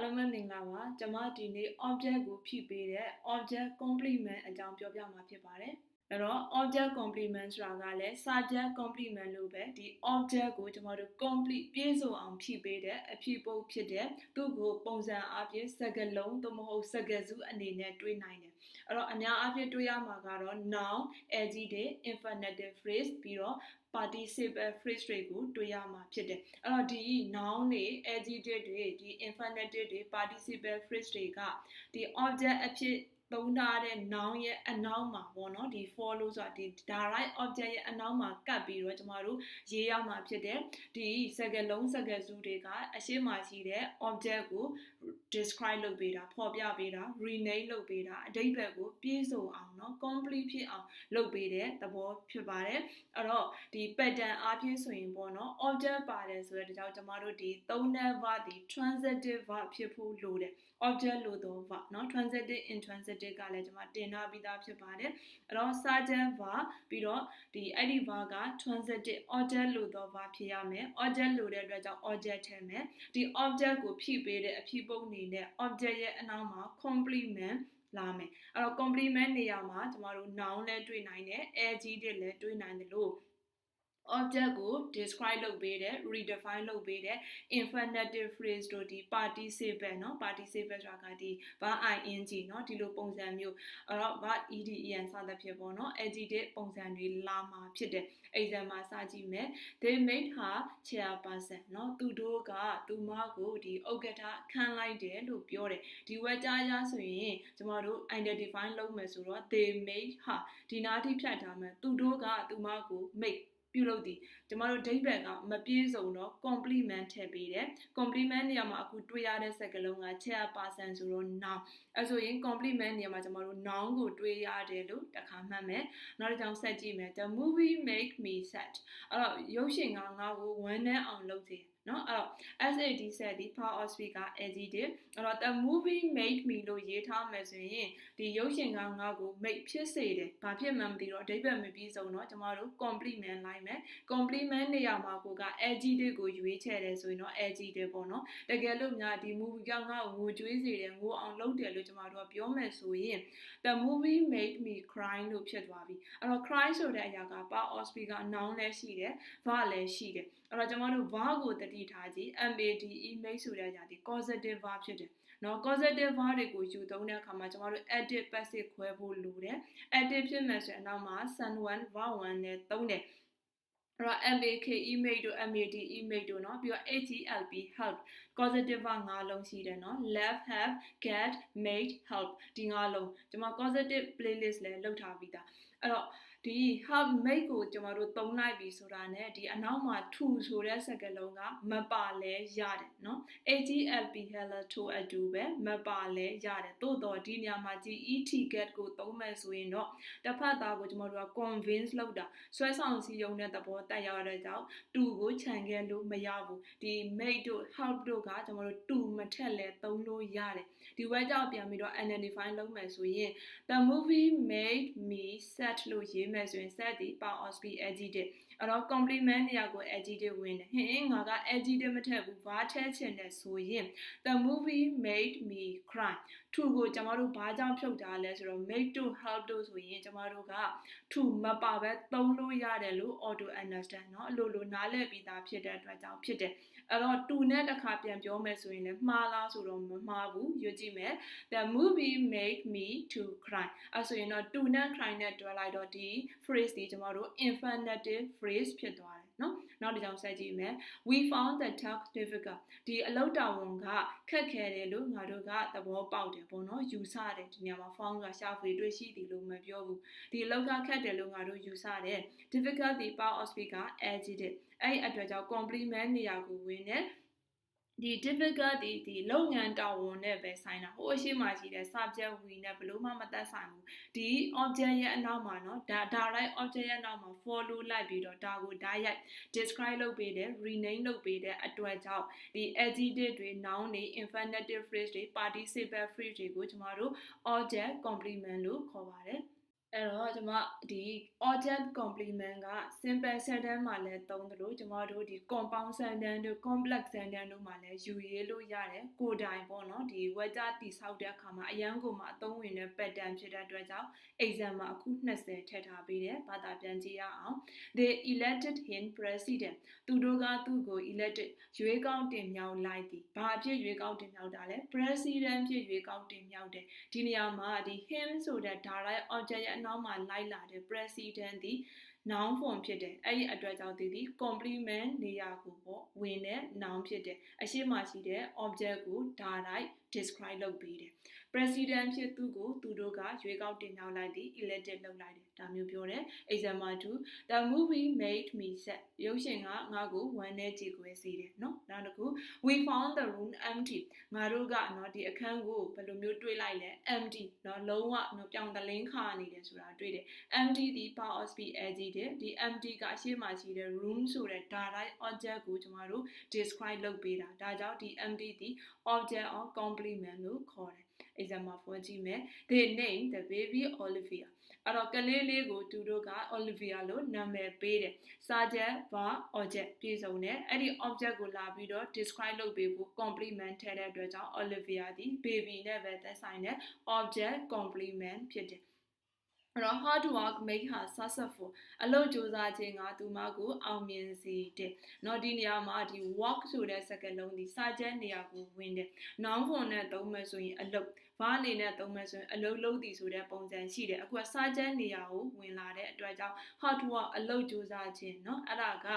အားလုံးပဲမင်္ဂလာပါကျွန်မဒီနေ့ object ကိုဖြည့်ပေးတဲ့ object complement အကြောင်းပြောပြမှာဖြစ်ပါတယ်အဲ့တော့ object complement ဆိုတာကလည်း subject complement လို့ပဲဒီ object ကိုကျွန်တော်တို့ complete ပြည့်စုံအောင်ဖြည့်ပေးတဲ့အဖြည့်ပုတ်ဖြစ်တဲ့သူ့ကိုပုံစံအပြည့်စကားလုံးသို့မဟုတ်စကားစုအနေနဲ့တွေးနိုင်တယ်အဲ့တော့အများအားဖြင့်တွေးရမှာကတော့ noun adjective infinitive phrase ပြီးတော့ participle phrase တွေကိုတွေ့ရမှာဖြစ်တယ်အဲ့တော့ဒီ noun တွေ adjective တွေဒီ infinitive တွေ participle phrase တွေကဒီ object အဖြစ် သုံးထားတဲ့ noun ရဲ့အနောက်မှာပေါ့နော်ဒီ follow ဆိုတာဒီ direct object ရဲ့အနောက်မှာကပ်ပြီးတော့ကျမတို့ရေးရမှာဖြစ်တယ်ဒီစကားလုံးစကားစုတွေကအရှိမှရှိတဲ့ object ကို describe လုပ်ပေးတာဖော်ပြပေးတာ rename လုပ်ပေးတာအဓိပ္ပာယ်ကိုပြည့်စုံအောင်เนาะ complete ဖြစ်အောင်လုပ်ပေးတဲ့သဘောဖြစ်ပါတယ်အဲ့တော့ဒီ pattern အားဖြင့်ဆိုရင်ပေါ့နော် object ပါတယ်ဆိုတဲ့ဒါကြောင့်ကျမတို့ဒီသုံးတဲ့ verb ဒီ transitive verb ဖြစ်ဖို့လိုတယ် object လို့တော့ verb เนาะ transitive intransitive ကလည်းကျွန်မတင်ထားပြီးသားဖြစ်ပါတယ်အဲ့တော့ subject verb ပြီးတော့ဒီအဲ့ဒီ verb က transitive object လို့တော့ verb ဖြစ်ရမယ် object လို့တဲ့အတွက်ကြောင့် object ထည့်မယ်ဒီ object ကိုဖြည့်ပေးတဲ့အဖြည့်ပုံအနေနဲ့ object ရဲ့အနောက်မှာ complement လာမယ်အဲ့တော့ complement နေရာမှာကျမတို့ noun လည်းတွေ့နိုင်တယ် adjective လည်းတွေ့နိုင်တယ်လို့ object ကို describe လုပ်ပေးတယ် redefine လုပ်ပေးတယ် infinitive phrase တို့ဒီ participle เนาะ participle ဆိုတာကဒီ verb ing เนาะဒီလိုပုံစံမျိုးအဲ့တော့ verb ed en စသဖြင့်ပေါ့เนาะ adjective ပုံစံတွေလာမှာဖြစ်တယ် exam မှာစကြည့်မယ် they made her chairperson เนาะသူတို့ကသူမကိုဒီဥက္ကဋ္ဌခန့်လိုက်တယ်လို့ပြောတယ်ဒီဝက်ကြားရဆိုရင်ကျမတို့ identify လုပ်မယ်ဆိုတော့ they made her ဒီနားထိဖြတ်ထားမယ်သူတို့ကသူမကို make ပြုလုပ်သည်ကျမတို့ဒိဗတ်ကမပြည့်စုံတော့ complement ထည့်ပေးတယ် complement နေရာမှာအခုတွေ့ရတဲ့စကားလုံးက chair person ဆိုတော့ noun အဲဆိုရင် complement နေရာမှာကျမတို့ noun ကိုတွေ့ရတယ်လို့တခါမှတ်မယ်နောက်တစ်ကြောင်ဆက်ကြည့်မယ် the movie make me sad အဲ့တော့ရုပ်ရှင်ကငါ့ကိုဝမ်းနည်းအောင်လုပ်စေเนาะအဲ့တော့ SAT ဆက်ဒီ power of speak က adjective အဲ့တော့ the movie made me လို့ရေးထားမယ်ဆိုရင်ဒီရုပ်ရှင်ကငါ့ကို make ဖြစ်စေတယ်ဘာဖြစ်မှန်းမသိတော့အဓိပ္ပာယ်မပြီးဆုံးတော့ကျမတို့ complement လိုက်မယ် complement နေရာမှာကိုက adjective ကိုရွေးချယ်တယ်ဆိုရင်တော့ adjective ပေါ့နော်တကယ်လို့များဒီ movie ကငါ့ကိုငိုကြွေးစေတယ်ငိုအောင်လုပ်တယ်လို့ကျမတို့ကပြောမယ်ဆိုရင် the movie made me cry လို့ဖြစ်သွားပြီအဲ့တော့ cry ဆိုတဲ့အရာက power of speak က noun လည်းရှိတယ် verb လည်းရှိတယ် အဲ့တော့ကျမတို့ verb ကိုတတိထားကြည့် made image ဆိုတဲ့အရာဒီ causative verb ဖြစ်တယ်နော် causative verb တွေကိုယူသုံးတဲ့အခါမှာကျမတို့ active passive ခွဲဖို့လိုတယ် active ဖြစ်မယ်ဆိုရင်အနောက်မှာ sun one verb one နဲ့သုံးတယ်အဲ့တော့ make image တို့ mad image တို့เนาะပြီးတော့ help help causative verb ၅လုံးရှိတယ်เนาะ left have get made help ဒီ၅လုံးကျွန်မ causative playlist လည်းလုပ်ထားပြီးသားအဲ့တော့ ဒီ help make ကိုကျွန်တော်တို့သုံးလိုက်ပြီဆိုတာနဲ့ဒီအနောက်မှာ to ဆိုတဲ့စကားလုံးကမပါလဲရတယ်เนาะ HLP hello to အတူပဲမပါလဲရတယ်သို့တော့ဒီနေရာမှာ GET get ကိုသုံးမယ်ဆိုရင်တော့တစ်ဖက်သားကိုကျွန်တော်တို့က convince လုပ်တာဆွဲဆောင်စည်းရုံးတဲ့သဘောတက်ရတဲ့ကြောင့် to ကိုခြံခဲ့လို့မရဘူးဒီ make တို့ help တို့ကကျွန်တော်တို့ to မထက်လဲသုံးလို့ရတယ်ဒီဝဲကြောင့်ပြန်ပြီးတော့ identify လုပ်မယ်ဆိုရင် the movie made me sad လို့ရေး မယ်ဆိုရင် set ဒီ power of speech adjective အဲ့တော့ complement နေရာကို adjective ဝင်တယ်ဟင်းငါက adjective မထည့်ဘူးဘာထည့်ချင်တယ်ဆိုရင် the movie made me cry to ကိုကျမတို့ဘာကြောင့်ဖြုတ်ထားလဲဆိုတော့ make to help တို့ဆိုရင်ကျမတို့က to မပါပဲသုံးလို့ရတယ်လို့ auto understand เนาะအလိုလိုနားလည်ပြီးသားဖြစ်တဲ့အတွက်ကြောင့်ဖြစ်တယ် အဲ့တော့ to နဲ့တစ်ခါပြန်ပြောမယ်ဆိုရင်လည်းမှားလားဆိုတော့မမှားဘူးရွေးကြည့်မယ် the movie made me to cry အဲ့ဆိုရင်တော့ to နဲ့ cry နဲ့တွဲလိုက်တော့ဒီ phrase ဒီကျမတို့ infinitive phrase ဖြစ်သွားတယ် နော်နောက်တစ်ကြောင်ဆက်ကြည့်မယ် we found the task difficult ဒီအလုပ်တာဝန်ကခက်ခဲတယ်လို့ငါတို့ကသဘောပေါက်တယ်ပေါ့နော်ယူဆတယ်ဒီနေရာမှာ found ကရှာဖွေတွေ့ရှိတယ်လို့မပြောဘူးဒီအလုပ်ကခက်တယ်လို့ငါတို့ယူဆတယ် difficult the power of speak က adjective အဲ့အတွက်ကြောင့် complement နေရာကိုဝင်တယ် ဒီ difficulty ဒီလုပ်ငန်းတာဝန်နဲ့ပဲဆိုင်တာဟိုအရှိမှရှိတဲ့ subject we နဲ့ဘလို့မှမသက်ဆိုင်ဘူးဒီ object ရဲ့အနောက်မှာเนาะဒါ direct object ရဲ့အနောက်မှာ follow လိုက်ပြီးတော့ဒါကို direct describe လုပ်ပေးတယ် rename လုပ်ပေးတဲ့အတွက်ကြောင့်ဒီ adjective တွေ noun တွေ infinitive phrase တွေ participle phrase တွေကိုကျမတို့ object complement လို့ခေါ်ပါတယ် အဲ့တော့ကျွန်မဒီ object complement က simple sentence မှာလည်းသုံးသလိုကျွန်မတို့ဒီ compound sentence တို့ complex sentence တို့မှာလည်းယူရေးလို့ရတယ်ကိုယ်တိုင်ပေါ့နော်ဒီဝက်ကြတိဆောက်တဲ့အခါမှာအရန်ကိုမှအသုံးဝင်တဲ့ pattern ဖြစ်တဲ့အတွက်ကြောင့် exam မှာအခု20ထည့်ထားပေးတယ်ဘာသာပြန်ကြည့်ရအောင် they elected him president သူတို့ကသူ့ကို elected ရွေးကောက်တင်မြှောက်လိုက်သည်ဘာဖြစ်ရွေးကောက်တင်မြှောက်တာလဲ president ဖြစ်ရွေးကောက်တင်မြှောက်တယ်ဒီနေရာမှာဒီ him ဆိုတဲ့ direct object ရဲ့အနောက်မှာလိုက်လာတဲ့ president ဒီ noun form ဖြစ်တယ်အဲ့ဒီအတွက်ကြောင့်ဒီဒီ complement နေရာကိုပေါ့ဝင်တဲ့ noun ဖြစ်တယ်အရှိမရှိတဲ့ object ကို direct describe လုပ်ပေးတယ် president ဖြစ်သူကိုသူတို့ကရွေးကောက်တင်မြှောက်လိုက်ပြီး elected လုပ်လိုက်တယ်ဒါမျိုးပြောတယ် example 2 the movie made me sad ရုပ်ရှင်ကငါ့ကိုဝမ်းနည်းကြေကွဲစေတယ်နော်နောက်တစ်ခု we found the room empty ငါတို့ကနော်ဒီအခန်းကိုဘယ်လိုမျိုးတွေးလိုက်လဲ empty နော်လုံးဝနော်ပြောင်းတလင်းခါနေတယ်ဆိုတာတွေ့တယ် empty ဒီ power of speed adjective ဒီ empty ကအရှိမရှိတဲ့ room ဆိုတဲ့ direct object ကိုကျွန်တော်တို့ describe လုပ်ပေးတာဒါကြောင့်ဒီ empty ဒီ object or complement လို့ခေါ်တယ် example 4ကြည့်မယ် they named the baby Olivia အဲ့တော့ကလေးလေးကိုသူတို့က Olivia လို့နာမည်ပေးတယ်။ subject verb object ပြည့်စုံတယ်။အဲ့ဒီ object ကိုလာပြီးတော့ describe လုပ်ပေးဖို့ complement ထည့်တဲ့အတွက်ကြောင့် Olivia ဒီ baby နဲ့ပဲသက်ဆိုင်တဲ့ object complement ဖြစ်တယ်။ အဲ့တော့ how to work make her successful အလုပ်ကြိုးစားခြင်းကသူမကိုအောင်မြင်စေတယ်။နော်ဒီနေရာမှာဒီ work ဆိုတဲ့စကားလုံးဒီစာကျမ်းနေရာကိုဝင်တယ်။ noun form နဲ့သုံးမယ်ဆိုရင်အလုပ်ဘာအနေနဲ့သုံးမယ်ဆိုရင်အလုပ်လုပ်တည်ဆိုတဲ့ပုံစံရှိတယ်။အခုကစာကျမ်းနေရာကိုဝင်လာတဲ့အတွက်ကြောင့် how to work အလုပ်ကြိုးစားခြင်းနော်အဲ့ဒါက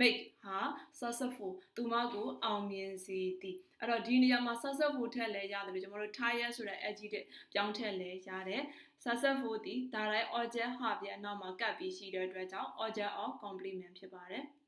make her successful သူမကိုအောင်မြင်စေသည်။အဲ့တော့ဒီနေရာမှာ successful ထက်လဲရတယ်လို့ကျွန်တော်တို့ tire ဆိုတဲ့ adjective ပြောင်းထက်လဲရတယ်။ စာဆက်ဖို့သည်ဒါတိုင်း organ ဟာပြအနောက်မှာကပ်ပြီးရှိတဲ့အတွက်ကြောင့် organ of complement ဖြစ်ပါတယ်။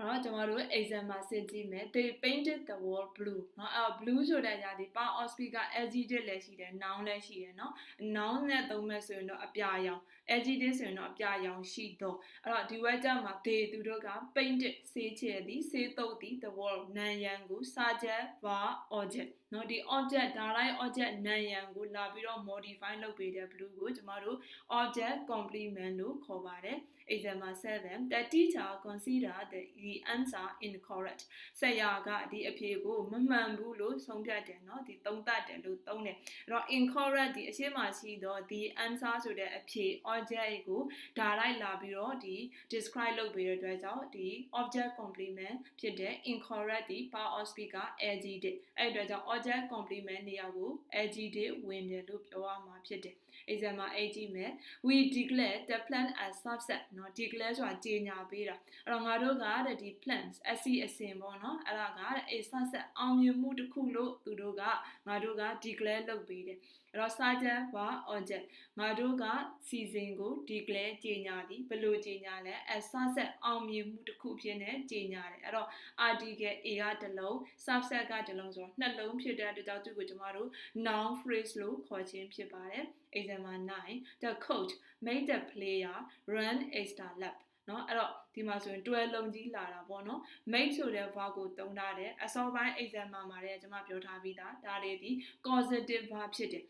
နော်ကျွန်တော်တို့ exam မှာစစ်ကြည့်မယ် they painted the wall blue နော်အဲ blue ဆိုတဲ့ညာဒီ power of speaker adjective လည်းရှိတယ် noun လည်းရှိတယ်နော် noun နဲ့သုံးမဲ့ဆိုရင်တော့အပြာရောင် adjective ဆိုရင်တော့အပြာရောင်ရှိတော့အဲ့တော့ဒီဝက်ကြမှာ they သူတို့က painted စေးချယ်သည်စေးတုပ်သည် the wall နံရံကိုစာချက် var object าะဒီ object ဒါတိုင်း object နံရံကိုလာပြီးတော့ modify လုပ်ပေးတဲ့ blue ကိုကျမတို့ object complement လို့ခေါ်ပါတယ် example 7 the teacher consider the, the answer incorrect ဆရာကဒီအဖြေကိုမမှန်ဘူးလို့ဆုံးဖြတ်တယ်เนาะဒီသုံးသပ်တယ်လို့သုံးတယ်အဲ့တော့ incorrect ဒီအရှိမရှိတော့ the answer ဆိုတဲ့အဖြေ object ကိုဒါလိုက်လာပြီးတော့ဒီ describe လုပ်ပေးတဲ့အတွက်ကြောင့်ဒီ object complement ဖြစ်တဲ့ incorrect ဒီ power of speaker adjective အဲ့အတွက်ကြောင့် object complement နေရာကို adjective ဝင်တယ်လို့ပြောရမှာဖြစ်တယ် example 8ကြည့်မယ် we declare the plan as subset เนาะ declare ဆိုတာကြေညာပေးတာအဲ့တော့ငါတို့ကတဲ့ဒီ plans အစီအစဉ်ပေါ့เนาะအဲ့ဒါကတဲ့ a subset အောင်မြင်မှုတစ်ခုလို့သူတို့ကငါတို့က declare လုပ်ပေးတယ် အဲ့တော့ subject ဘာ object ငါတို့က season ကို declare ကြေညာသည်ဘယ်လိုကြေညာလဲ as subset အောင်မြင်မှုတစ်ခုဖြစ်နေကြေညာတယ်အဲ့တော့ article A ကတစ်လုံး subset ကတစ်လုံးဆိုတော့နှစ်လုံးဖြစ်တဲ့အတွက်ကြောင့်သူ့ကိုကျမတို့ noun phrase လို့ခေါ်ခြင်းဖြစ်ပါတယ် example 9 the coach made the player run extra lap เนาะအဲ့တော့ဒီမှာဆိုရင်တွဲလုံးကြီးလာတာပေါ့နော် make ဆိုတဲ့ verb ကိုသုံးထားတယ်အစောပိုင်း example မှာလည်းကျွန်မပြောထားပြီးသားဒါတွေဒီ causative verb ဖြစ်တယ်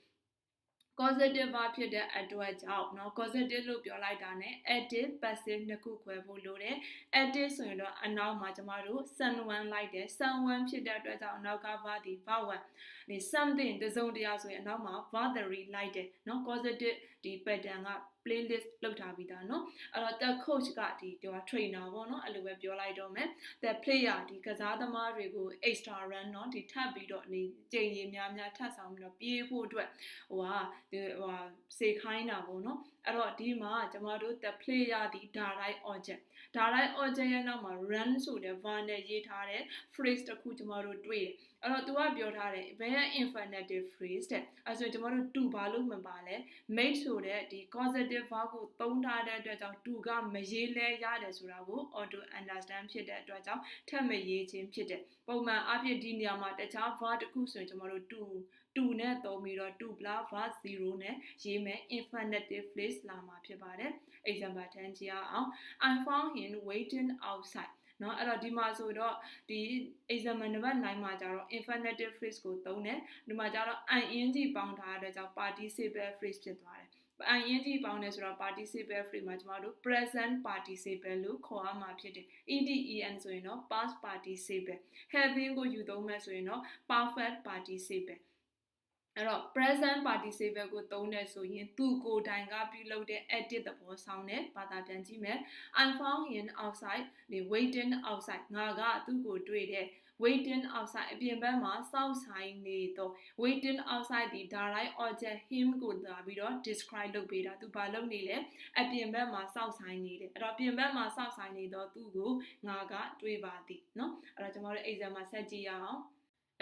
positive verb ဖြစ်တဲ့အတွက်ကြောင့်เนาะ positive လို့ပြောလိုက်တာ ਨੇ active passive နှစ်ခုခွဲဖို့လိုတယ် active ဆိုရင်တော့အနောက်မှာကျမတို့ someone လိုက်တယ် someone ဖြစ်တဲ့အတွက်ကြောင့်အနောက်က verb ဒီ verb 1 ဒီ something တစုံတရာဆိုရင်အနောက်မှာ verb 3လိုက်တယ်เนาะ positive ဒီ pattern က playlist လောက်ထားပြီးသားเนาะအဲ့တော့ the coach ကဒီဒီ trainer ပေါ့เนาะအဲ့လိုပဲပြောလိုက်တော့မယ် the player ဒီကစားသမားတွေကို extra run เนาะဒီထပ်ပြီးတော့နေကြိမ်ရည်များများထပ်ဆောင်ပြီးတော့ပြေးဖို့အတွက်ဟိုဟာဒီဟိုစေခိုင်းတာပေါ့เนาะအဲ့တော့ဒီမှာကျမတို့ the player ဒီ direct object direct object ရဲ့နောက်မှာ run ဆိုတဲ့ verb နဲ့ရေးထားတဲ့ phrase တစ်ခုကျမတို့တွေ့တယ်အဲ့တော့ तू ကပြောထားတယ်ဘယ် infinitive phrase တဲ့အဲ့ဆိုကျမတို့ to ဘာလို့မပါလဲ made ဆိုတဲ့ဒီ causative verb ကိုသုံးထားတဲ့အတွက်ကြောင့် to ကမရေးလဲရတယ်ဆိုတာကို auto understand ဖြစ်တဲ့အတွက်ကြောင့်ထပ်မရေးခြင်းဖြစ်တယ်ပုံမှန်အဖြစ်ဒီနေရာမှာတခြား verb တစ်ခုဆိုရင်ကျမတို့ to 2နဲ့သုံးပြီးတော့2 plus verb 0နဲ့ရေးမယ် infinitive phrase လာမှာဖြစ်ပါတယ် example 10ကြည့်အောင် I found him waiting outside เนาะအဲ့တော့ဒီမှာဆိုတော့ဒီ example နံပါတ်9မှာကျတော့ infinitive phrase ကိုသုံးတယ်ဒီမှာကျတော့ ing ပေါင်းထားတဲ့ကြောင့် participle phrase ဖြစ်သွားတယ် ing ပေါင်းတယ်ဆိုတော့ participle free မှာကျမတို့ present participle လို့ခေါ်ရမှာဖြစ်တယ် eden ဆိုရင်တော့ past participle having ကိုယူသုံးမယ်ဆိုရင်တော့ perfect participle အဲ့တော့ present participle ကိုသုံးတယ်ဆိုရင်သူကိုယ်တိုင်ကပြုလုပ်တဲ့ edit သဘောဆောင်တဲ့ဘာသာပြန်ကြည့်မယ် I found him outside ဒီ waiting outside ငါကသူ့ကိုတွေ့တဲ့ waiting outside အပြင်ဘက်မှာစောင့်ဆိုင်နေတော့ waiting outside ဒီ direct object him ကိုလာပြီးတော့ describe လုပ်ပေးတာသူဘာလုပ်နေလဲအပြင်ဘက်မှာစောင့်ဆိုင်နေတယ်အဲ့တော့ပြင်ဘက်မှာစောင့်ဆိုင်နေတော့သူ့ကိုငါကတွေ့ပါသည်เนาะအဲ့တော့ကျွန်တော်တို့ exam မှာဆက်ကြည့်ရအောင်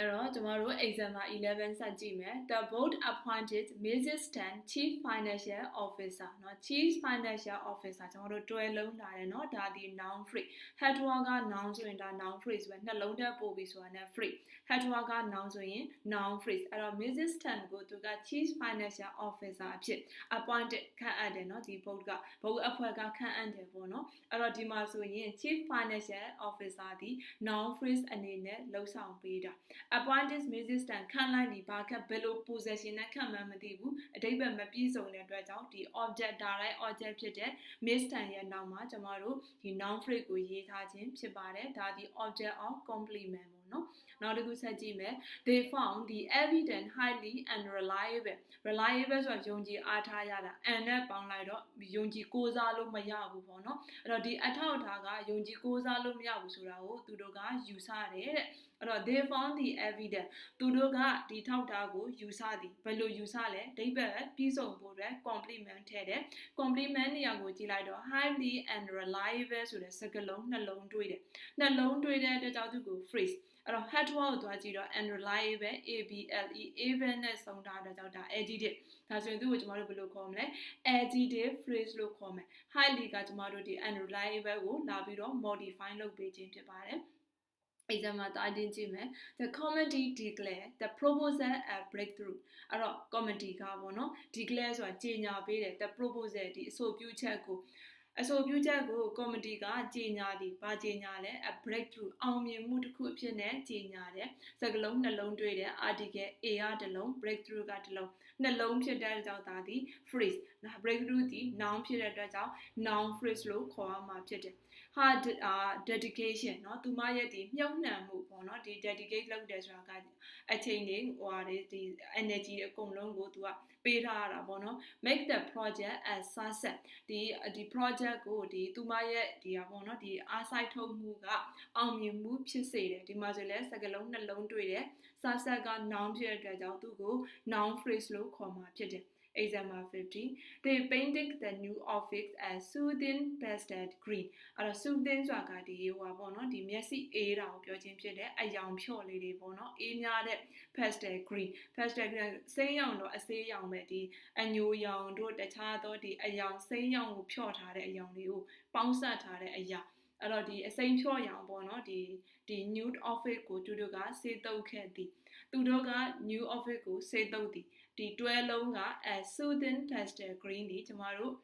အဲ့တော့ကျမတို့ exam မှာ11ဆက်ကြည့်မယ် The board appointed Mrs. Tan Chief Financial Officer เนาะ Chief Financial Officer ကျမတို့တွဲလုံးလာတယ်เนาะဒါဒီ noun phrase head to က noun ဆိုရင်ဒါ noun phrase ပဲနှလုံးထဲပို့ပြီးဆိုတာ ਨੇ phrase head to က noun ဆိုရင် noun phrase အဲ့တော့ Mrs. Tan ကိုသူက Chief Financial Officer အဖြစ် appointed ခန့်အပ်တယ်เนาะဒီ board က board အဖွဲ့ကခန့်အပ်တယ်ပေါ့เนาะအဲ့တော့ဒီမှာဆိုရင် Chief Financial Officer ဒီ noun phrase အနေနဲ့လှုပ်ဆောင်ပေးတာ appointed Mrs. Tan ခန့်လိုက်ပြီးဘာခက်ဘယ်လို possession နဲ့ခန့်မှန်းမသိဘူးအတိတ်ပဲမပြည့်စုံတဲ့အတွက်ကြောင့်ဒီ object direct object ဖြစ်တဲ့ Miss Tan ရဲ့နောက်မှာကျမတို့ဒီ noun phrase ကိုရေးထားခြင်းဖြစ်ပါတယ်ဒါဒီ object of complement ပေါ့နော် နောက်တစ်ခုဆက်ကြည့်မယ် they found the evidence highly unreliable reliable ဆိုတာယုံကြည်အားထားရတာ and နဲ့ပေါင်းလိုက်တော့ယုံကြည်ကိုးစားလို့မရဘူးပေါ့နော်အဲ့တော့ဒီအထောက်အထားကယုံကြည်ကိုးစားလို့မရဘူးဆိုတာကိုသူတို့ကယူဆတယ်တဲ့အဲ့တော့ they found the evidence သူတို့ကဒီထောက်ထားကိုယူဆသည်ဘယ်လိုယူဆလဲဒိဗ္ဗတ်ပြီးဆုံးဖို့အတွက် complement ထည့်တယ် complement နေရာကိုကြည့်လိုက်တော့ highly and reliable ဆိုတဲ့စကားလုံးနှလုံးတွေးတယ်နှလုံးတွေးတဲ့အတွက်ကြောင့်သူကို phrase အဲ့တော့ head word ကိုသွားကြည့်တော့ unreliable able able နဲ့ဆုံးထားတဲ့ကြောင့်ဒါ adjective ဒါဆိုရင်သူ့ကိုကျွန်တော်တို့ဘယ်လိုခေါ်မလဲ adjective phrase လို့ခေါ်မယ် highly ကကျွန်တော်တို့ဒီ unreliable ကိုလာပြီးတော့ modify လုပ်ပေးခြင်းဖြစ်ပါတယ် exam မှာတာတင်ကြည့်မယ် the committee declare the proposal a breakthrough အဲ့တော့ committee ကပေါ့နော် declare ဆိုတာကြေညာပေးတယ် the proposal ဒီအဆိုပြုချက်ကို အဆိုပြုချက်ကိုကော်မတီကကြေညာသည်။ဘာကြေညာလဲ။ a breakthrough အောင်မြင်မှုတစ်ခုအဖြစ်နဲ့ကြေညာတယ်။စကားလုံးနှလုံးတွေ့တဲ့ article A ကတစ်လုံး breakthrough ကတစ်လုံးနှလုံးဖြစ်တဲ့ကြောင့်ဒါသည် phrase breakthrough သည် noun ဖြစ်တဲ့အတွက်ကြောင့် noun phrase လို့ခေါ်ရမှာဖြစ်တယ်။ hard uh, dedication เนาะသူမရဲ့ဒီမြုပ်နှံမှုပေါ့เนาะဒီ dedicate လုပ်တယ်ဆိုတာကအချိန်တွေဟိုဟာတွေဒီ energy အကုန်လုံးကိုသူကပေးထားရတာပေါ့နော် make the project as success ဒီဒီ project ကိုဒီသူမရဲ့ဒီဟာပေါ့နော်ဒီအားစိုက်ထုတ်မှုကအောင်မြင်မှုဖြစ်စေတယ်ဒီမှာဆိုလဲစကားလုံးနှလုံးတွေ့တယ် success က noun ဖြစ်တဲ့အတွက်ကြောင့်သူ့ကို noun phrase လို့ခေါ်မှာဖြစ်တယ် example 50 they painted the new office as soothing pastel green အဲ့တော့ soothing ဆိုတာကဒီဟိုပါပေါ့နော်ဒီမျက်စိအေးတာကိုပြောခြင်းဖြစ်တဲ့အယောင်ဖြော့လေးတွေပေါ့နော်အေးများတဲ့ pastel green pastel green စိမ်းရောင်တော့အစေးရောင်ပဲဒီအညိုရောင်တို့တခြားသောဒီအယောင်စိမ်းရောင်ကိုဖြော့ထားတဲ့အယောင်တွေကိုပေါင်းစပ်ထားတဲ့အရာအဲ့တော့ဒီအစိမ်းဖြော့ရောင်ပေါ့နော်ဒီဒီ nude office ကိုသူတို့ကစေးတုပ်ခဲ့သည်သူတို့က new office ကိုစေးတုပ်သည် ဒီတွဲလုံးက as soothing pastel green ဒီကျမတို့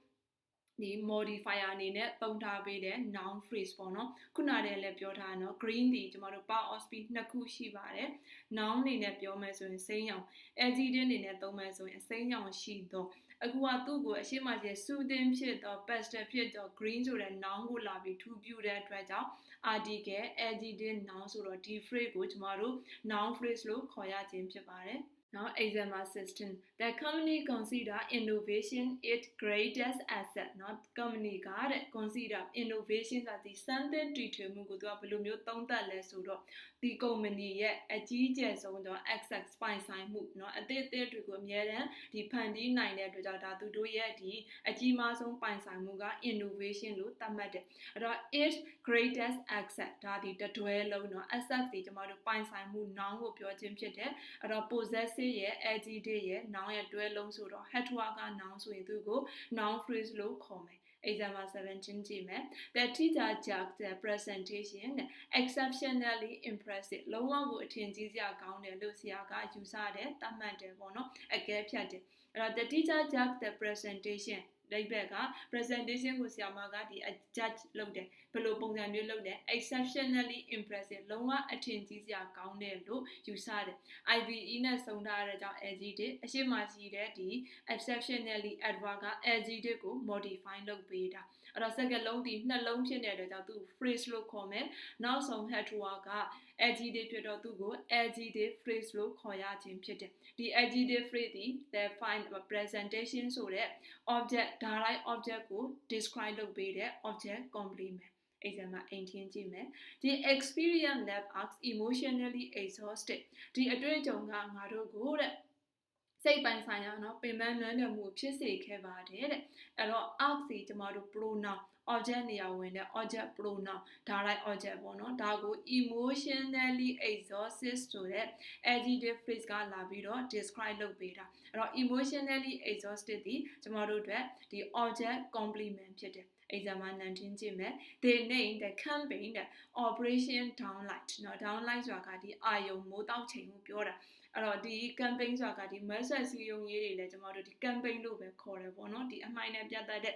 ဒီ modifier အနေနဲ့သုံးထားပေးတဲ့ noun phrase ပေါ့နော်ခုနတည်းလည်းပြောထားနော် green ဒီကျမတို့ power of speed နှစ်ခုရှိပါတယ် noun အနေနဲ့ပြောမယ်ဆိုရင်စိမ်းရောင် adjective အနေနဲ့သုံးမယ်ဆိုရင်စိမ်းရောင်ရှိတော့အခုကသူ့ကိုအရှိမကျ soothing ဖြစ်တော့ pastel ဖြစ်တော့ green ဆိုတဲ့ noun ကိုလာပြီးထူပြတဲ့အတွက်ကြောင့် article adjective noun ဆိုတော့ဒီ phrase ကိုကျမတို့ noun phrase လို့ခေါ်ရခြင်းဖြစ်ပါတယ် နော် example system the company consider innovation its greatest asset နော် company ကတဲ့ consider innovation ဆိုတာဒီ something တွေ့ထွေမှုကိုသူကဘယ်လိုမျိုးသုံးသပ်လဲဆိုတော့ဒီ company ရဲ့အကြီးအကျယ်ဆုံးတော့ access ပိုင်ဆိုင်မှုနော်အသေးအသေးတွေကိုအများတန်းဒီဖန်တီးနိုင်တဲ့အတွက်ကြောင့်ဒါသူတို့ရဲ့ဒီအကြီးမားဆုံးပိုင်ဆိုင်မှုက innovation လို့သတ်မှတ်တယ်အဲ့တော့ its greatest asset ဒါဒီတတွဲလုံးနော် asset ဒီကျွန်တော်တို့ပိုင်ဆိုင်မှု noun ကိုပြောခြင်းဖြစ်တယ်အဲ့တော့ possessive ရဲ့ adjective ရဲ့ noun ရဲ့တွဲလုံးဆိုတော့ head to က noun ဆိုရင်သူကို noun phrase လို့ခေါ်မယ် example 17ကြည့်မယ် the teacher judged the presentation exceptionally impressive လုံးဝကိုအထင်ကြီးစရာကောင်းတယ်လို့ဆရာကယူဆတယ်သတ်မှတ်တယ်ပေါ့နော်အကဲဖြတ်တယ်အဲ့တော့ the teacher judged the presentation label က presentation ကိုဆရာမကဒီ judge လုပ်တယ် ဘယ်လိုပုံစံမျိုးလုပ်လဲ exceptionally impressive လုံးဝအထင်ကြီးစရာကောင်းတယ်လို့ယူဆတယ် IVE နဲ့စုံထားတဲ့ကြောင့် adjective အရှိမရှိတဲ့ဒီ exceptionally adverb က adjective ကို modify လုပ်ပေးတာအဲ့တော့စကားလုံးဒီနှလုံးဖြစ်နေတဲ့ကြောင့်သူ phrase လို့ခေါ်မယ်နောက်ဆုံး head word က adjective ဖြစ်တော့သူ့ကို adjective phrase လို့ခေါ်ရခြင်းဖြစ်တယ်ဒီ adjective phrase ဒီ the find presentation ဆိုတဲ့ object direct object ကို describe လုပ်ပေးတဲ့ object complement exam မှာအိမ်ထင်းကြည့်မယ်ဒီ experience left us emotionally exhausted ဒီအတွေ့အကြုံကငါတို့ကိုတဲ့စိတ်ပိုင်းဆိုင်ရာနော်ပင်ပန်းလွမ်းလျမှုဖြစ်စေခဲ့ပါတယ်တဲ့အဲ့တော့ oxy ကျမတို့ pronoun object နေရာဝင်တဲ့ object pronoun ဒါလိုက် object ပေါ့နော်ဒါကို emotionally exhausted ဆိုတဲ့ adjective phrase ကလာပြီးတော့ describe လုပ်ပေးတာအဲ့တော့ emotionally exhausted ဒီကျမတို့အတွက်ဒီ object complement ဖြစ်တယ် exam မှာနန်တင်ကြည့်မယ် they name the campaign the operation downlight เนาะ downlight ဆိုတာကဒီအာယုံမိုးတောက်ချိန်ကိုပြောတာအဲ့တော့ဒီ campaign ဆိုတာကဒီ message စီယုံရေးတွေလည်းကျွန်တော်တို့ဒီ campaign လို့ပဲခေါ်တယ်ပေါ့နော်ဒီအမှိုင်းနဲ့ပြတ်တဲ့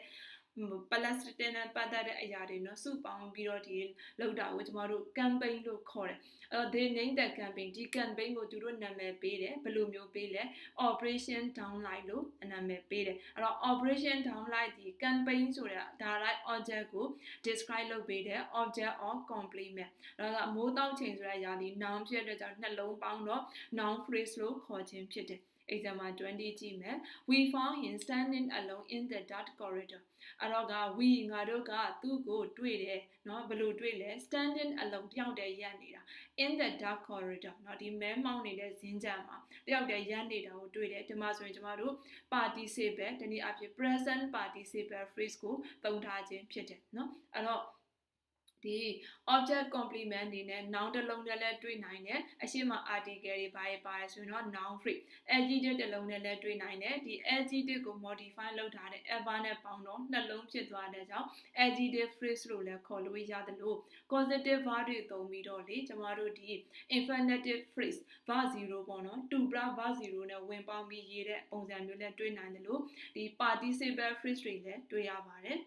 ပလတ်စတင်နဲ့ပတ်သက်တဲ့အရာတွေနော်စုပေါင်းပြီးတော့ဒီလောက်တာကိုကျမတို့ campaign လို့ခေါ်တယ်အဲ့တော့ they name the campaign ဒီ campaign ကိုသူတို့နာမည်ပေးတယ်ဘယ်လိုမျိုးပေးလဲ operation downlight လို့နာမည်ပေးတယ်အဲ့တော့ operation downlight ဒီ campaign ဆိုတာဒါလိုက် object ကို describe လုပ်ပေးတယ် object of complement အဲ့တော့မိုးတောက်ချိန်ဆိုတဲ့အရာဒီ noun ဖြစ်တဲ့ကြောင့်နှလုံးပေါင်းတော့ noun phrase လို့ခေါ်ခြင်းဖြစ်တယ် example 20ကြည့်မယ် we found him standing alone in the dark corridor အဲ့တော့က we ငါတို့ကသူ့ကိုတွေ့တယ်เนาะဘယ်လိုတွေ့လဲ standing alone တယောက်တည်းရပ်နေတာ in the dark corridor เนาะဒီမဲမှောင်နေတဲ့ဇင်းကြမှာတယောက်တည်းရပ်နေတာကိုတွေ့တယ်ဒီမှာဆိုရင်ကျမတို့ participle တနည်းအားဖြင့် present participle phrase ကိုသုံးထားခြင်းဖြစ်တယ်เนาะအဲ့တော့ ဒီ object complement နေနဲ့ noun တစ်လုံးနဲ့လည်းတွေ့နိုင်တယ်အရှိမ article တွေဘာတွေပါတယ်ဆိုရင်တော့ noun free adjective တစ်လုံးနဲ့လည်းတွေ့နိုင်တယ်ဒီ adjective ကို modify လုပ်ထားတဲ့ ever နဲ့ပေါင်းတော့နှလုံးဖြစ်သွားတဲ့ကြောင့် adjective phrase လို့လည်းခေါ်လို့ရတယ်လို့ causative verb တွေသုံးပြီးတော့လေကျမတို့ဒီ infinitive phrase verb 0ပေါ့နော် to verb 0နဲ့ဝင်ပေါင်းပြီးရေးတဲ့ပုံစံမျိုးနဲ့တွေ့နိုင်တယ်လို့ဒီ participle phrase တွေလည်းတွေ့ရပါတယ်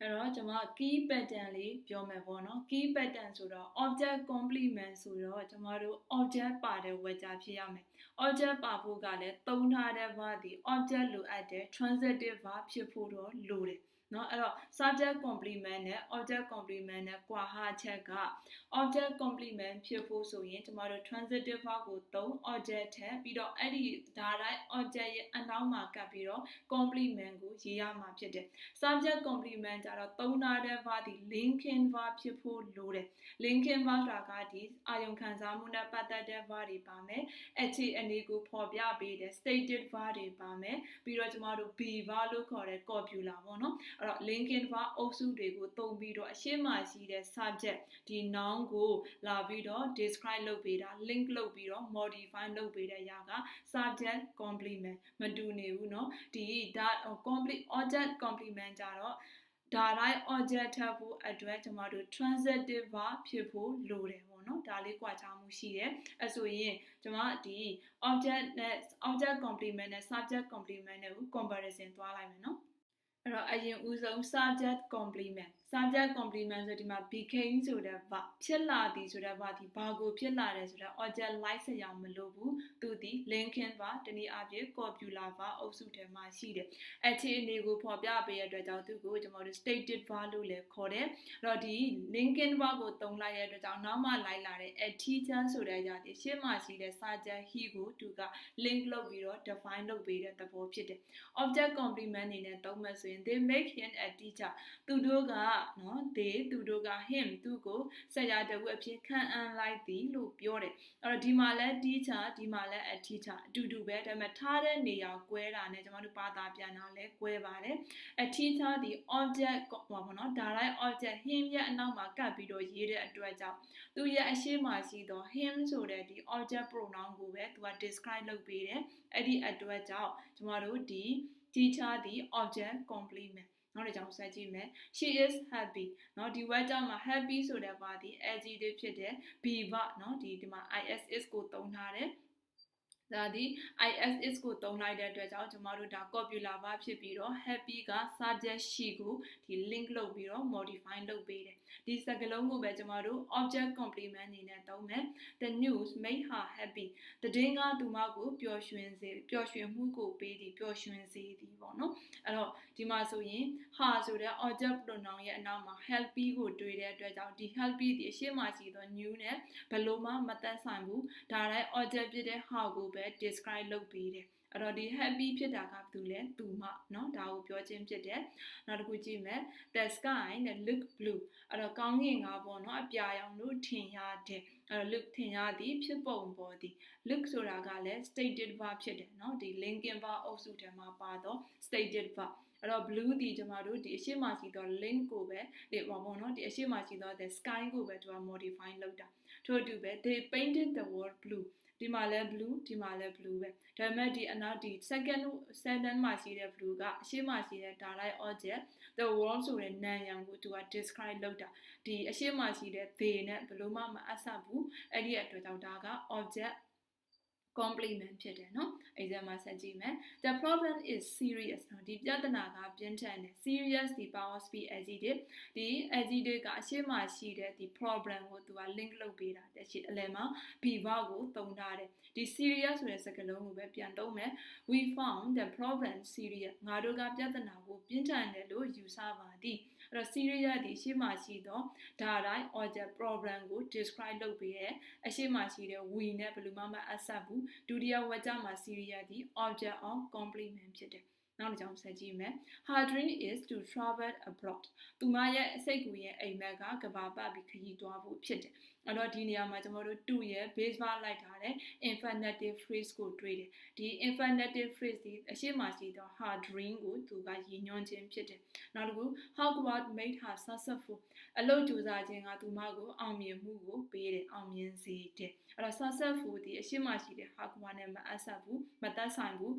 အဲ့တော့ကျွန်မ key pattern လေးပြောမယ်ပေါ့နော် key pattern ဆိုတော့ object complement ဆိုတော့ကျွန်မတို့ object ပါတဲ့ word ဖြစ်ရမယ် object ပါဖို့ကလည်းသုံးထားတဲ့ verb ဒီ object လိုအပ်တဲ့ transitive verb ဖြစ်ဖို့တော့လိုတယ် နော်အဲ့တော့ subject complement နဲ့ object complement နဲ့ကွာဟချက်က object complement ဖြစ်ဖို့ဆိုရင်ကျမတို့ transitive verb ကို3 object ထပ်ပြီးတော့အဲ့ဒီဒါတိုင်း object ရဲ့အနောက်မှာကပ်ပြီးတော့ complement ကိုရေးရမှာဖြစ်တယ် subject complement ကြတော့သုံးနာတဲ့ verb ဒီ linking verb ဖြစ်ဖို့လိုတယ် linking verb တာကဒီအာယုံခံစားမှုနဲ့ပတ်သက်တဲ့ verb တွေပါမယ်အခြေအနေကိုဖော်ပြပေးတဲ့ stated verb တွေပါမယ်ပြီးတော့ကျမတို့ be verb လို့ခေါ်တဲ့ copula ပေါ့နော်အဲ့တော့ linking verb အုပ်စုတွေကိုသုံးပြီးတော့အရှင်းမှရှိတဲ့ subject ဒီ noun ကိုလာပြီးတော့ describe လုပ်ပေးတာ link လုပ်ပြီးတော့ modify လုပ်ပေးတဲ့အရာက subject complement မတူနေဘူးเนาะဒီဒါ complete object complement ကြတော့ဒါတိုင်း object ထပ်ဖို့အတွက်ကျမတို့ transitive verb ဖြစ်ဖို့လိုတယ်ပေါ့နော်ဒါလေးကွာခြားမှုရှိတယ်အဲဆိုရင်ကျမဒီ object နဲ့ object complement နဲ့ subject complement နဲ့ကို comparison သွားလိုက်မယ်နော် အဲ့တော့အရင်ဦးဆုံး subject complement subject complement ဆိုဒီမှာ became ဆိုတဲ့ verb ဖြစ်လာသည်ဆိုတဲ့ verb ဒီဘာကိုဖြစ်လာတယ်ဆိုတော့ object like ဆက်ရမလို့ဘူးသူဒီ linking verb တနည်းအားဖြင့် copula verb အုပ်စုထဲမှာရှိတယ်အခြေအနေကိုဖော်ပြပေးရတဲ့အတွက်ကြောင့်သူကိုကျွန်တော်တို့ stated verb လို့လည်းခေါ်တယ်အဲ့တော့ဒီ linking verb ကိုသုံးလိုက်ရတဲ့အတွက်ကြောင့်နောက်မှလိုက်လာတဲ့ a teacher ဆိုတဲ့ຢာဒီရှေ့မှာရှိတဲ့ subject he ကိုသူက link လုပ်ပြီးတော့ define လုပ်ပေးတဲ့သဘောဖြစ်တယ် object complement အနေနဲ့သုံးမှဆိုရင် they make him a teacher သူတို့ကနော် they သူတို့က him သူ့ကိုဆက်ရတဝက်အဖြစ်ခံအံလိုက်သည်လို့ပြောတယ်အဲ့တော့ဒီမှာလဲ teacher ဒီမှာလဲ a teacher အတူတူပဲဒါပေမဲ့ထားတဲ့နေရာကွဲတာနဲ့ကျွန်တော်တို့ဘာသာပြန်တာလဲကွဲပါတယ် a teacher ဒီ object ဟောပါနော် direct object him ရဲ့အနောက်မှာကပ်ပြီးတော့ရေးတဲ့အတွက်ကြောင့်သူရဲ့အရှိမရှိသော him ဆိုတဲ့ဒီ object pronoun ကိုပဲသူက describe လုပ်ပေးတယ်အဲ့ဒီအတွက်ကြောင့်ကျွန်တော်တို့ဒီ teacher ဒီ object complement နောက်တစ်ကြောင်ဆက်ကြည့်မယ် she is happy เนาะဒီ word ကြောင့်မှာ happy ဆိုတဲ့ပါဒီ adjective ဖြစ်တဲ့ be verb เนาะဒီဒီမှာ is is ကိုသုံးထားတယ် ဒါဒီ ISS ကိုသုံးလိုက်တဲ့အတွက်ကြောင့်ကျမတို့ဒါ copula verb ဖြစ်ပြီးတော့ happy က subject ရှိကိုဒီ link လုပ်ပြီးတော့ modify လုပ်ပေးတယ် ဒီစကားလုံးကိုပဲကျမတို့ object complement အနေနဲ့သုံးမယ် the news made her happy တည်င်းကသူမကိုပျော်ရွှင်စေပျော်ရွှင်မှုကိုပေးသည်ပျော်ရွှင်စေသည်ပေါ့နော်အဲ့တော့ဒီမှာဆိုရင် her ဆိုတဲ့ object pronoun ရဲ့အနောက်မှာ helpy ကိုတွေ့တဲ့အတွက်ကြောင့်ဒီ helpy ဒီအရှိမရှိသော new နဲ့ဘယ်လိုမှမသက်ဆိုင်ဘူးဒါတိုင်း object ဖြစ်တဲ့ her ကိုပဲ describe လုပ်ပေးတယ် အဲ့တော့ဒီ happy ဖြစ်တာကဘာလို့လဲသူမเนาะဒါကိုပြောခြင်းဖြစ်တယ်နောက်တစ်ခုကြည့်မယ် the sky နဲ့ look blue အဲ့တော့ကောင်းကင်ကပေါ့เนาะအပြာရောင်လို့ထင်ရတဲ့အဲ့တော့ look ထင်ရသည်ဖြစ်ပုံပေါ်သည် look ဆိုတာကလည်း stated verb ဖြစ်တယ်เนาะဒီ linking verb အုပ်စုထဲမှာပါတော့ stated verb အဲ့တော့ blue ဒီကျမတို့ဒီအရှိမရှိတော့ link ကိုပဲဒီပေါ့ပေါ့နော်ဒီအရှိမရှိတော့ the sky ကိုပဲသူက modify လုပ်တာထို့အတူပဲ they painted the world blue ဒီမှာလဲ blue ဒီမှာလဲ blue ပဲဒါပေမဲ့ဒီအနောက်ဒီ second sentence မှာရှိတဲ့ blue ကအရှိမရှိတဲ့ direct object the world ဆိုတဲ့နာမ်ယံကိုသူက describe လုပ်တာဒီအရှိမရှိတဲ့ they နဲ့ဘယ်လိုမှမအပ်ဆက်ဘူးအဲ့ဒီအတွက်ကြောင့်ဒါက object complement ဖြစ်တယ်နော်အဲဒါမှဆက်ကြည့်မယ် the problem is serious နော်ဒီပြဿနာကပြင်းထန်တယ် serious ဒီ power speed adjective ဒီ adjective ကအရှိမရှိတဲ့ဒီ problem ကိုသူက link လုပ်ပေးတာတက်ရှိအလဲမှာ be verb ကိုသုံးထားတယ်ဒီ serious ဆိုတဲ့စကားလုံးကိုပဲပြန်သုံးမယ် we found the problem serious ငါတို့ကပြဿနာကိုပြင်းထန်တယ်လို့ယူဆပါသည် အဲ့တော့ serious ဒီရှေ့မှာရှိတော့ဒါတိုင်း object problem ကို describe လုပ်ပေးတယ်အရှိမရှိတဲ့ we နဲ့ဘယ်လိုမှမအဆက်ဘူးဒုတိယဝါကျမှာ serious ဒီ object of complement ဖြစ်တယ်နောက်တစ်ကြောင်းဆက်ကြည့်မယ် her dream is to travel abroad သူမရဲ့အစိတ်ကူရဲ့အိမ်မက်ကကဘာပတ်ပြီးခရီးသွားဖို့ဖြစ်တယ် အဲ့တော့ဒီနေရာမှာကျွန်တော်တို့2ရဲ့ base verb လိုက်ထားတဲ့ infinitive phrase ကိုတွေ့တယ်ဒီ infinitive phrase ဒီအရှိမရှိတော့ her dream ကိုသူကရည်ညွှန်းခြင်းဖြစ်တယ်နောက်တစ်ခု how God made her successful အလုပ်ကြိုးစားခြင်းကသူမကိုအောင်မြင်မှုကိုပေးတယ်အောင်မြင်စေတယ်အဲ့တော့ successful ဒီအရှိမရှိတဲ့ how God နဲ့မအပ်ဆက်ဘူးမသက်ဆိုင်ဘူး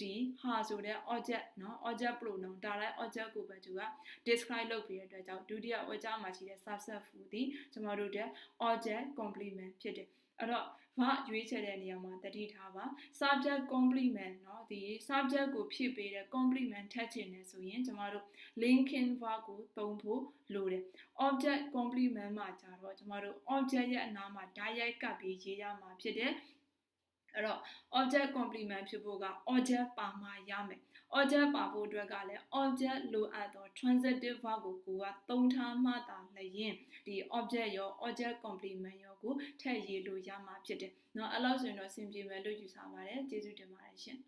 ဒီဟာဆိုတဲ့ object เนาะ object pronoun ဒါလိုက် object ကိုပဲသူက describe လုပ်ပြီးတဲ့အတွက်ကြောင့်ဒုတိယ object မှာရှိတဲ့ successful ဒီကျွန်တော်တို့တဲ့ object complement ဖြစ်တယ်အဲ့တော့ဘာရွေးချယ်တဲ့နေရာမှာတတိထားပါ subject complement เนาะဒီ subject ကိုဖြည့်ပေးတဲ့ complement ထပ်ချင်တယ်ဆိုရင်ကျွန်တော်တို့ linking verb ကိုသုံးဖို့လိုတယ် object complement မှာကြတော့ကျွန်တော်တို့ object ရဲ့အနားမှာ direct ကပ်ပြီးရေးရမှာဖြစ်တယ် အဲ့တော့ object complement ဖြစ်ဖို့က object ပါမှရမယ် object ပါဖို့အတွက်ကလည်း object လိုအပ်သော transitive verb ကိုကိုကသုံးထားမှသာလျင်ဒီ object ရော object complement ရောကိုထည့်ရေးလို့ရမှာဖြစ်တယ်เนาะအဲ့လောက်ဆိုရင်တော့အဆင်ပြေမယ်လို့ယူဆပါတယ်ကျေးဇူးတင်ပါတယ်ရှင်